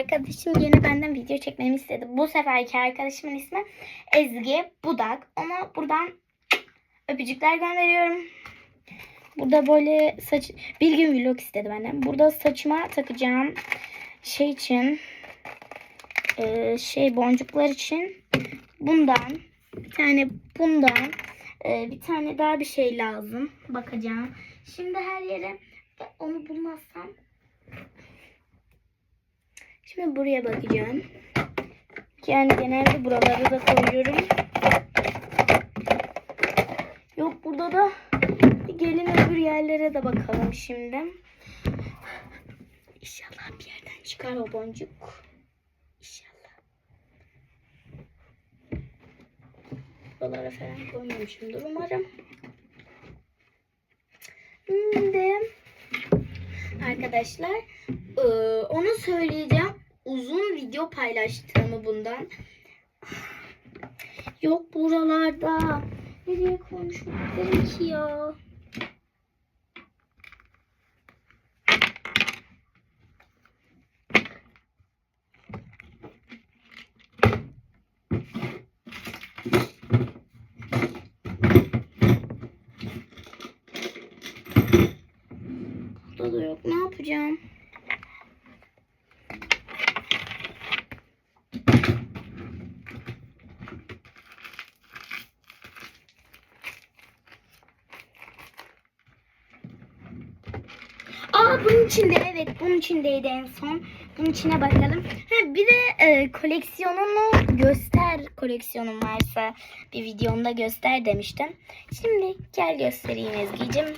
Arkadaşım yine benden video çekmemi istedi. Bu seferki arkadaşımın ismi Ezgi Budak. Ona buradan öpücükler gönderiyorum. Burada böyle saç bir gün vlog istedi benden. Burada saçıma takacağım şey için e, şey boncuklar için bundan bir tane bundan e, bir tane daha bir şey lazım. Bakacağım. Şimdi her yere onu bulmazsam Şimdi buraya bakacağım. Yani genelde buraları da koyuyorum. Yok burada da gelin öbür yerlere de bakalım şimdi. İnşallah bir yerden çıkar o boncuk. İnşallah. Buralara falan koymamışımdır umarım. Şimdi arkadaşlar ee, onu söyleyeceğim. Uzun video paylaştığımı bundan. Yok buralarda. Nereye koymuşum ki ya? Burada da yok. Ne yapacağım? Aa bunun içinde evet bunun içindeydi en son. Bunun içine bakalım. Ha, bir de e, koleksiyonunu göster koleksiyonun varsa bir videomda göster demiştim. Şimdi gel göstereyim Ezgi'cim.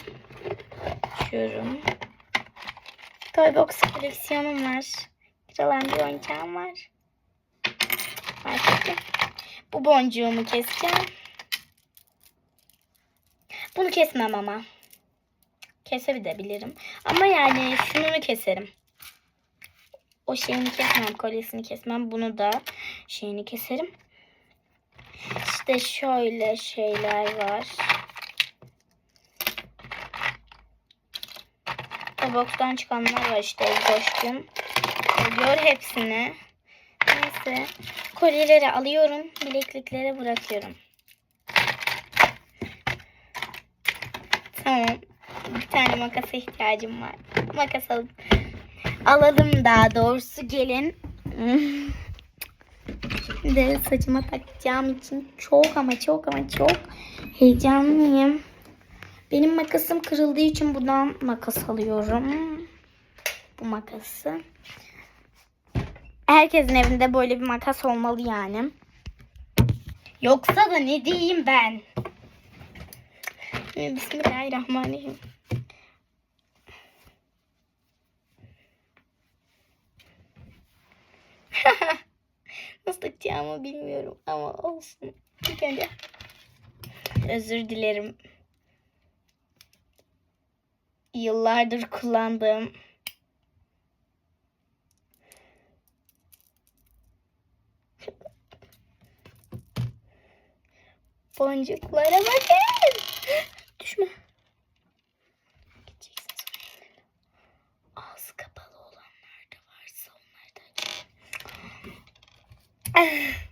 Şurum. Toybox koleksiyonum var. Kiralan bir oyuncağım var. Markette. Bu boncuğumu keseceğim. Bunu kesmem ama. Kesebilirim. Ama yani şununu keserim. O şeyini kesmem. Kolyesini kesmem. Bunu da şeyini keserim. İşte şöyle şeyler var. Box'tan çıkanlar var işte koştum. Gör hepsini. Neyse. Kolyeleri alıyorum. Bilekliklere bırakıyorum. Tamam. Tane makasa ihtiyacım var. Makas alıp alalım daha doğrusu gelin. Şimdi saçıma takacağım için çok ama çok ama çok heyecanlıyım. Benim makasım kırıldığı için buradan makas alıyorum. Bu makası. Herkesin evinde böyle bir makas olmalı yani. Yoksa da ne diyeyim ben? Bismillahirrahmanirrahim. Nasıl takacağımı bilmiyorum ama olsun. İlk önce özür dilerim. Yıllardır kullandığım boncuklara bakın. Düşme. Ah.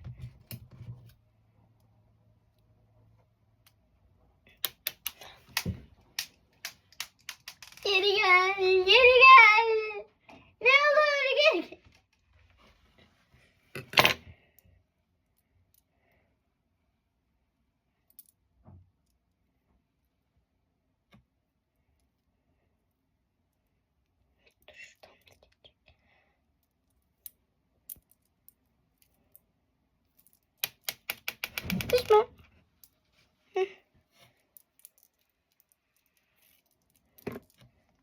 Hı.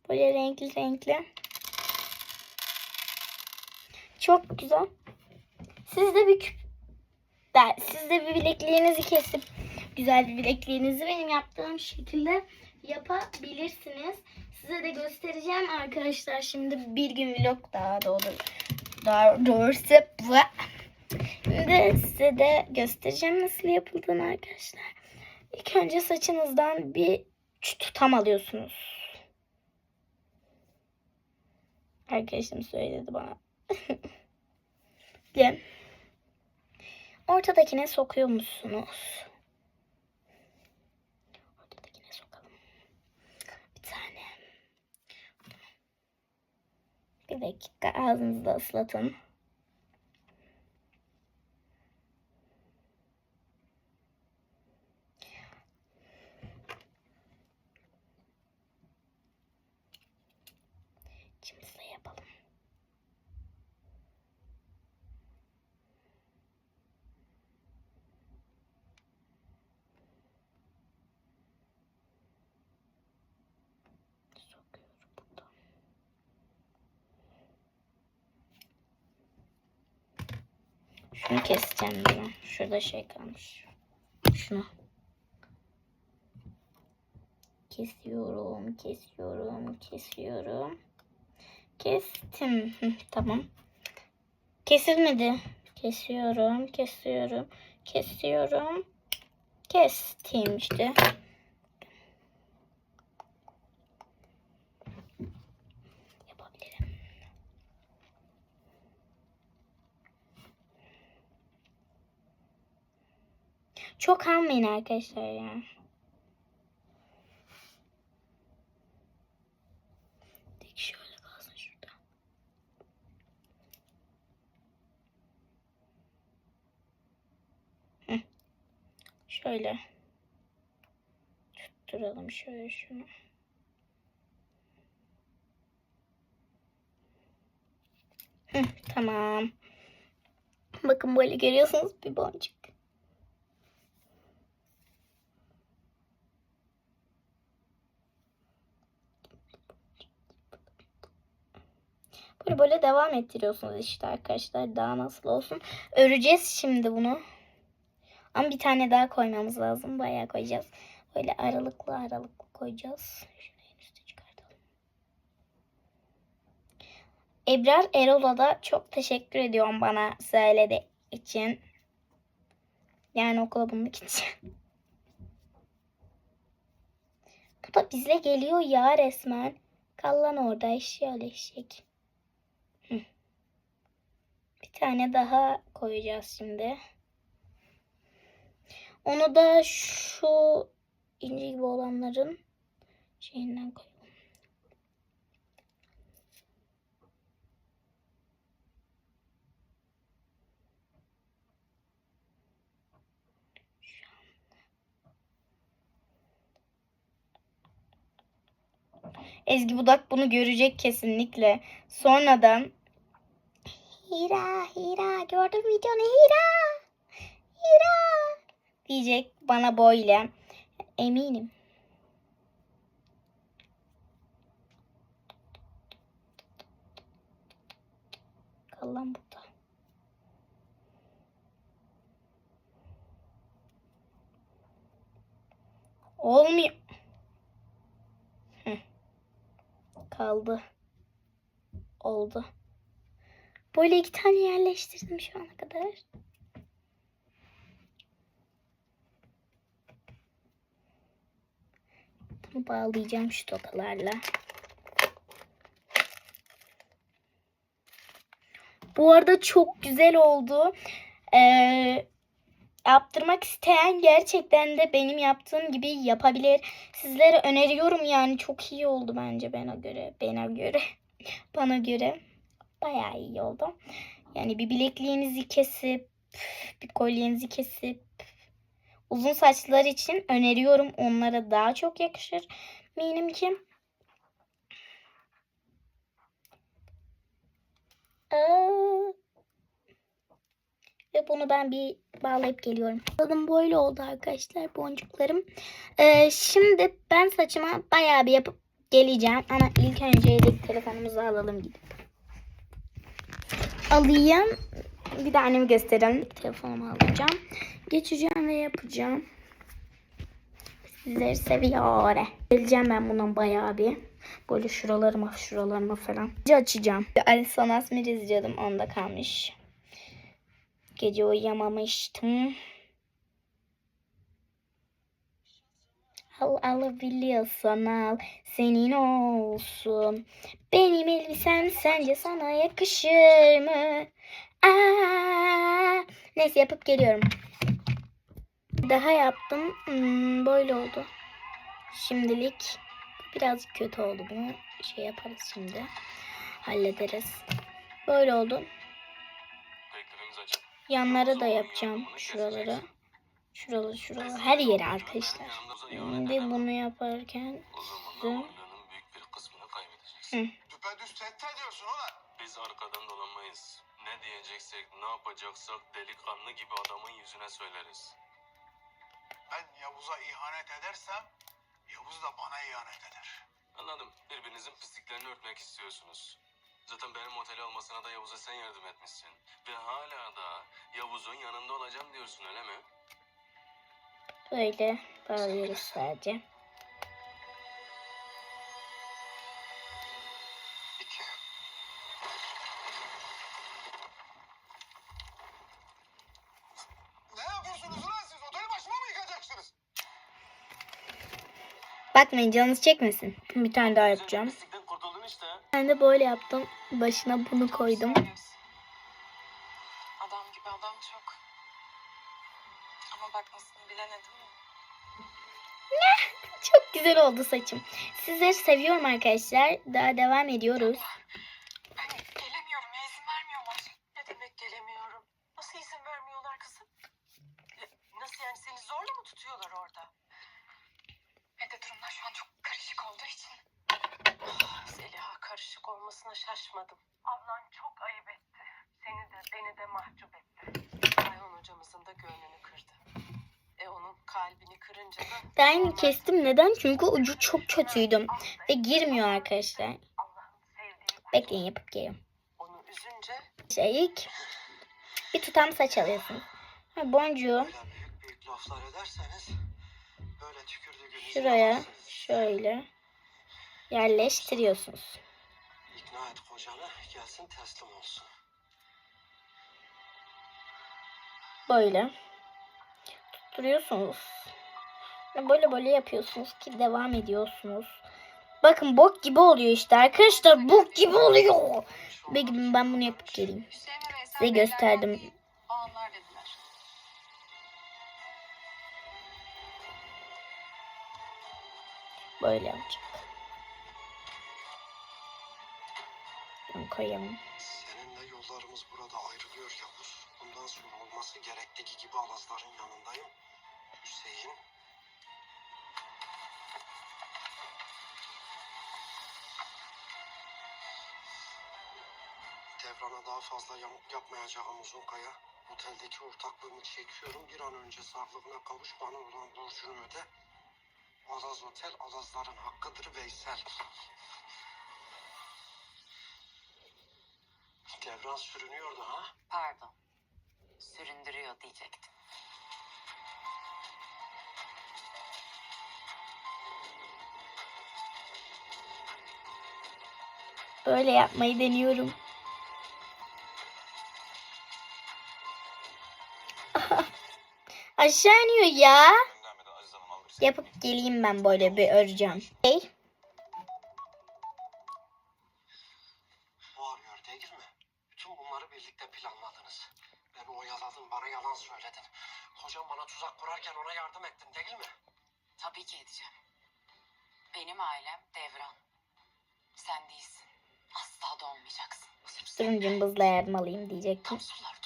Böyle renkli renkli. Çok güzel. Siz de bir küp der, siz de bir bilekliğinizi kesip güzel bir bilekliğinizi benim yaptığım şekilde yapabilirsiniz. Size de göstereceğim arkadaşlar. Şimdi bir gün vlog daha doğru daha doğrusu bu. Şimdi size de göstereceğim nasıl yapıldığını arkadaşlar. İlk önce saçınızdan bir tutam alıyorsunuz. Arkadaşım söyledi bana. öncelikle ortadakine sokuyor musunuz? Ortadakine sokalım. Bir tane. Bir dakika ağzınızı ıslatın. Şunu keseceğim ben. Şurada şey kalmış. Şunu. Kesiyorum, kesiyorum, kesiyorum. Kestim. Tamam. Kesilmedi. Kesiyorum, kesiyorum, kesiyorum. Kestim işte. Çok almayın arkadaşlar ya. Dik şöyle kalsın şurada. Şöyle. Tutturalım şöyle şunu. Hı, tamam. Bakın böyle görüyorsunuz bir boncuk. Böyle devam ettiriyorsunuz işte arkadaşlar. Daha nasıl olsun. Öreceğiz şimdi bunu. Ama bir tane daha koymamız lazım. Bayağı koyacağız. Böyle aralıklı aralıklı koyacağız. Şunu en üste çıkartalım. Ebrar Erol'a da çok teşekkür ediyorum bana söylediği için. Yani okula bulmak için. Bu da bizle geliyor ya resmen. Kallan orada eşyalı eşek. Tane daha koyacağız şimdi. Onu da şu inci gibi olanların şeyinden koyalım. Ezgi Budak bunu görecek kesinlikle. Sonradan Hira, Hira gördüm videonu Hira. Hira diyecek bana böyle. Eminim. Kal lan burada. Olmuyor. Hı. Kaldı. Oldu. Böyle iki tane yerleştirdim şu ana kadar. Bunu bağlayacağım şu tokalarla. Bu arada çok güzel oldu. Ee, yaptırmak isteyen gerçekten de benim yaptığım gibi yapabilir. Sizlere öneriyorum yani çok iyi oldu bence bana göre. Bana göre. Bana göre. Bayağı iyi oldu. Yani bir bilekliğinizi kesip bir kolyenizi kesip uzun saçlar için öneriyorum. Onlara daha çok yakışır. Eminim ki. Aa. Ve bunu ben bir bağlayıp geliyorum. Tadım böyle oldu arkadaşlar boncuklarım. Ee, şimdi ben saçıma bayağı bir yapıp geleceğim. Ama ilk önce yedek telefonumuzu alalım gidip. Alayım. Bir de annemi gösterelim. Telefonumu alacağım. Geçeceğim ve yapacağım. Sizleri seviyor. Geleceğim ben bundan bayağı bir. Böyle şuralarıma şuralarıma falan. Açacağım. Ali Sonas Mir izliyordum. Onda kalmış. Gece uyuyamamıştım. Al alabiliyorsan al senin olsun. Benim elbisem sence sana yakışır mı? Aa, neyse yapıp geliyorum. Daha yaptım. Hmm, böyle oldu. Şimdilik birazcık kötü oldu. Bunu şey yaparız şimdi. Hallederiz. Böyle oldu. Yanlara da yapacağım şuraları. Şuraları şuraları. Her yere arkadaşlar. Şimdi bunu yaparken size. Hı. Düpedüz tehdit ediyorsun ulan. Biz arkadan dolanmayız. Ne diyeceksek, ne yapacaksak delikanlı gibi adamın yüzüne söyleriz. Ben Yavuz'a ihanet edersem Yavuz da bana ihanet eder. Anladım. Birbirinizin pisliklerini örtmek istiyorsunuz. Zaten benim oteli almasına da Yavuz'a sen yardım etmişsin. Ve hala da Yavuz'un yanında olacağım diyorsun öyle mi? Böyle bağlıyoruz sadece. İki. Ne yapıyorsunuz ulan siz? Oteli başıma mı yıkacaksınız? Bakmayın canınız çekmesin. Bir tane daha yapacağım. Ben de böyle yaptım. Başına bunu koydum. Güzel oldu saçım. Sizleri seviyorum arkadaşlar. Daha devam ediyoruz. Ben gelemiyorum vermiyorlar. Ne demek gelemiyorum? Nasıl izin vermiyorlar kızım? Nasıl yani seni zorla mı tutuyorlar orada? Ve de durumlar şu an çok karışık olduğu için. Zeliha karışık olmasına şaşmadım. Ablan çok ayıp etti. Seni de beni de mahcup etti. Ayhan hocamızın da gönlünü kalbini kırınca da... Yeni kestim. Neden? Çünkü ucu çok kötüydü. Ve girmiyor arkadaşlar. Bekleyin yapıp geliyorum. Onu üzünce Şey ilk bir tutam saç alıyorsunuz. Ha, boncuğu şuraya şöyle yerleştiriyorsunuz. İkna et kocanı gelsin teslim olsun. Böyle tutturuyorsunuz. Ve Böyle böyle yapıyorsunuz ki devam ediyorsunuz. Bakın bok gibi oluyor işte arkadaşlar bok gibi oluyor. Bekleyin ben bunu yapıp geleyim. Ve Size gösterdim. Böyle yapacak. Ben koyalım. Seninle yollarımız burada ayrılıyor Yavuz. Sonra olması gerektiği gibi Alazların yanındayım. Hüseyin. Devrana daha fazla yamuk yapmayacağım uzun kaya. Oteldeki ortaklığımı çekiyorum. Bir an önce sağlığına kavuş bana olan borcunu öde. Alaz Otel Alazların hakkıdır Veysel. Devran sürünüyordu ha? Pardon. Süründürüyor diyecektim. Böyle yapmayı deniyorum. Aşağı iniyor ya. Yapıp geleyim ben böyle bir öreceğim. Hey, Bu arıyor değil mi? Bütün bunları birlikte planladınız. Beni oyaladın, bana yalan söyledin. Kocam bana tuzak kurarken ona yardım ettin değil mi? Tabii ki edeceğim. Benim ailem Devran. Sen değilsin. Asla da olmayacaksın. durun cımbızla yardım alayım diyecektim. Kapsular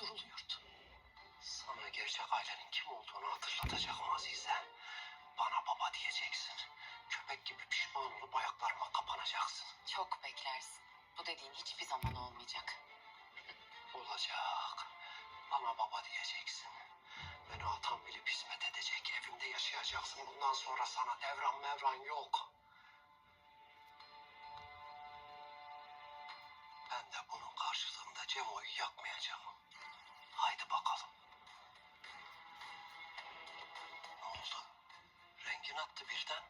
karşılığında Cemo'yu yakmayacağım. Haydi bakalım. Ne oldu? Rengin attı birden.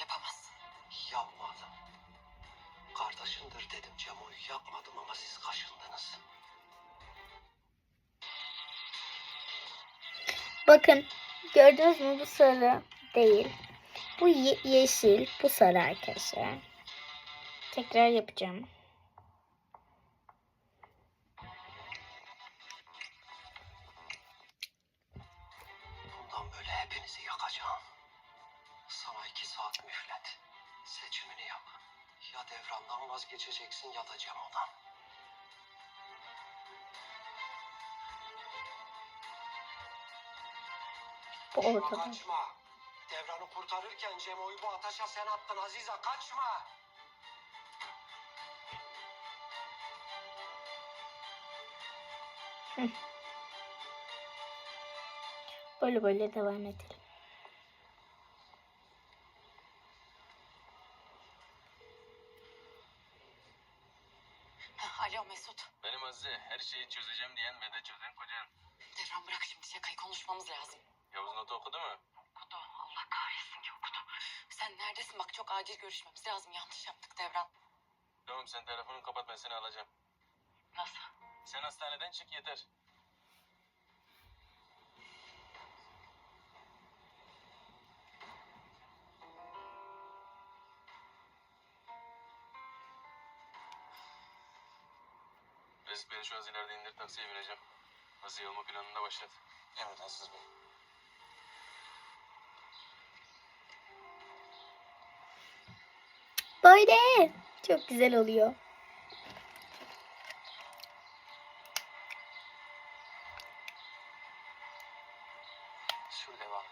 Yapamazsın. Yapmadım. Kardeşindir dedim Cemo'yu yapmadım ama siz kaşındınız. Bakın Gördünüz mü bu sarı değil. Bu ye- yeşil, bu sarı arkadaşlar. Tekrar yapacağım. İki saat mühlet. Seçimini yap. Ya devrandan vazgeçeceksin ya da Cemo'dan. Kaçma, ortada. Kaçma. Devranı kurtarırken Cemo'yu bu ataşa sen attın Azize. Kaçma. Böyle böyle devam edelim. Alo Mesut. Benim Azize her şeyi çözeceğim diyen ve de çözen kocan. Devran bırak şimdi şakayı konuşmamız lazım. Yavuz notu okudu mu? Okudu. Allah kahretsin ki okudu. Sen neredesin? Bak çok acil görüşmemiz lazım. Yanlış yaptık Devran. Tamam sen telefonunu kapat ben seni alacağım. Nasıl? Sen hastaneden çık yeter. Azize yolma planında başlat. Emredersiniz bey. Böyle. Çok güzel oluyor. Sür devam.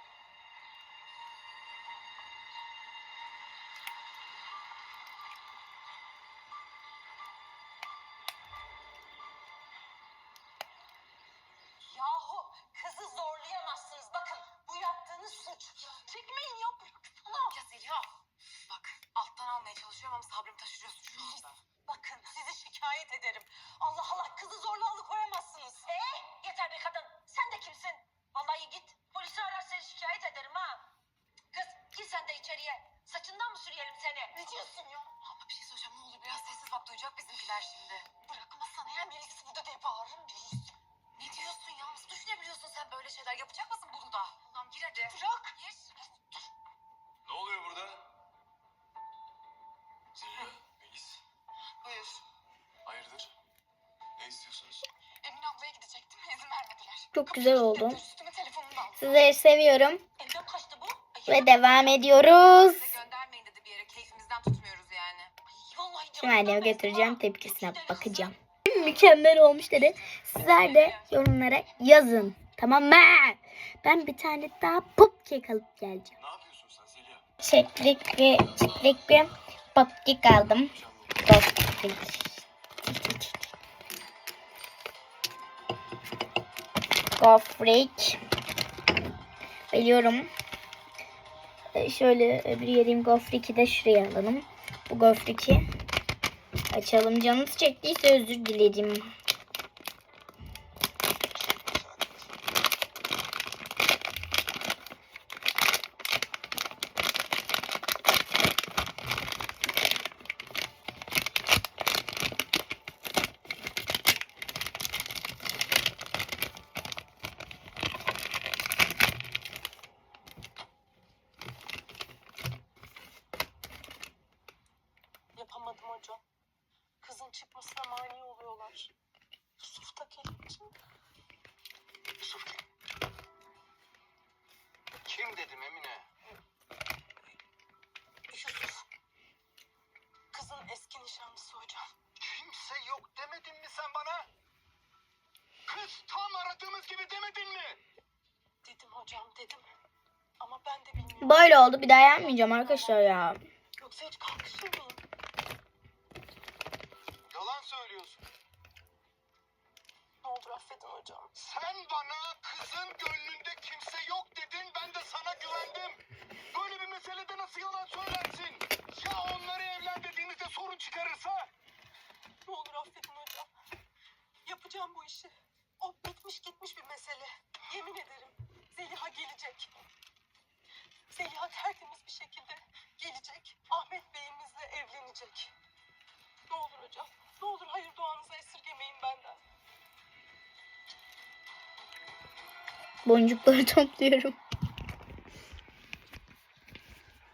Çok güzel oldu. Aldım. Sizleri seviyorum. Ve devam ediyoruz. Bir Şimdi anneme götüreceğim tepkisine bakacağım. Mükemmel olmuş dedi. Sizler de yorumlara yazın. Tamam mı? Ben bir tane daha popkek alıp geleceğim. Ne yapıyorsun sen Zeliha? Çeklik ve çeklik bir popkek Gofrik. Biliyorum. Ee, Şöyle öbür yerim gofriki de şuraya alalım. Bu gofriki açalım. Canınız çektiyse özür dilerim. Yapamadım hocam. Kızın çıkmasına mani oluyorlar. Yusuf da kelepçe. Yusuf kim? Kim dedim Emine? Yusuf. Kızın eski nişanlısı hocam. Kimse yok demedin mi sen bana? Kız tam aradığımız gibi demedin mi? Dedim hocam dedim. Ama ben de bilmiyorum. Böyle oldu. Bir daha yapmayacağım arkadaşlar ya. Yoksa hiç kalkışır mıyım? Söylüyorsun. Ne olur affedin hocam. Sen bana kızın gönlünde kimse yok dedin ben de sana güvendim. Böyle bir meselede nasıl yalan söylersin? Boncukları topluyorum.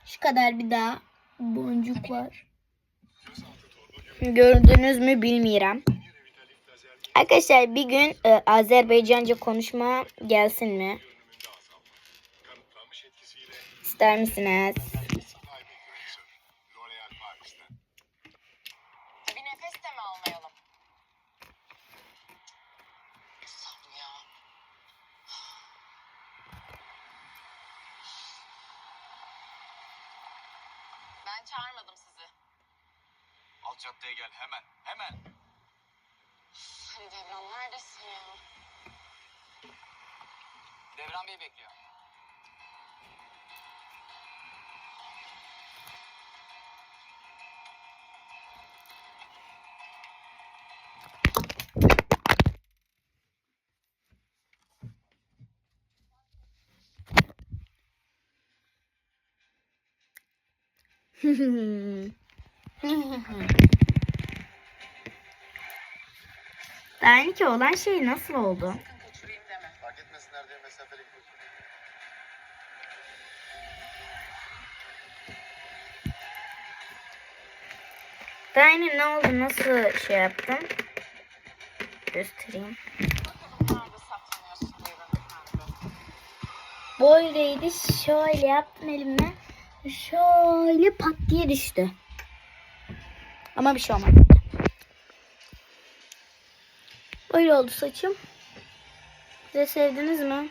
Şu kadar bir daha boncuk var. Gördünüz mü bilmiyorum. Arkadaşlar bir gün e, Azerbaycanca konuşma gelsin mi? İster misiniz? Daha ki olan şey nasıl oldu? Daha ne oldu? Nasıl şey yaptım? Göstereyim. Böyleydi. Şöyle yaptım elimle. Şöyle pat diye düştü. Ama bir şey olmadı. Böyle oldu saçım. Siz de sevdiniz mi?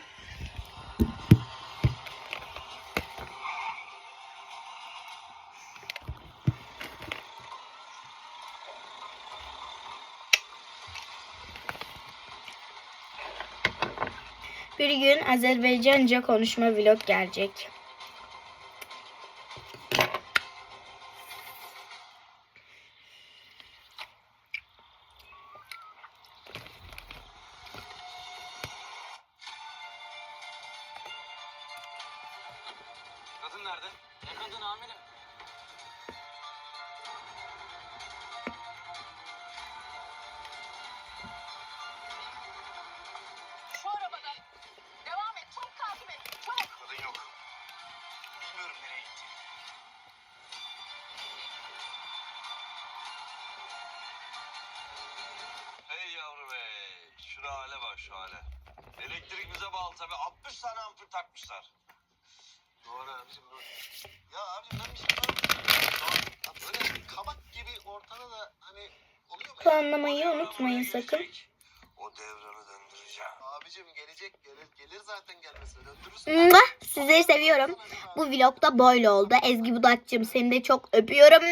Bir gün Azerbaycanca konuşma vlog gelecek. Bağlı tabi. 60 tane ampul takmışlar. Doğru abicim doğru. Ya abicim ben bir şey. Ya böyle kabak gibi ortada da hani oluyor mu? Puanlamayı unutmayın sakın. O devranı döndüreceğim. Abicim gelecek gelir, gelir zaten gelmesine döndürürsün. Sizleri seviyorum. Bu vlogda böyle oldu. Ezgi Budakçım seni de çok öpüyorum.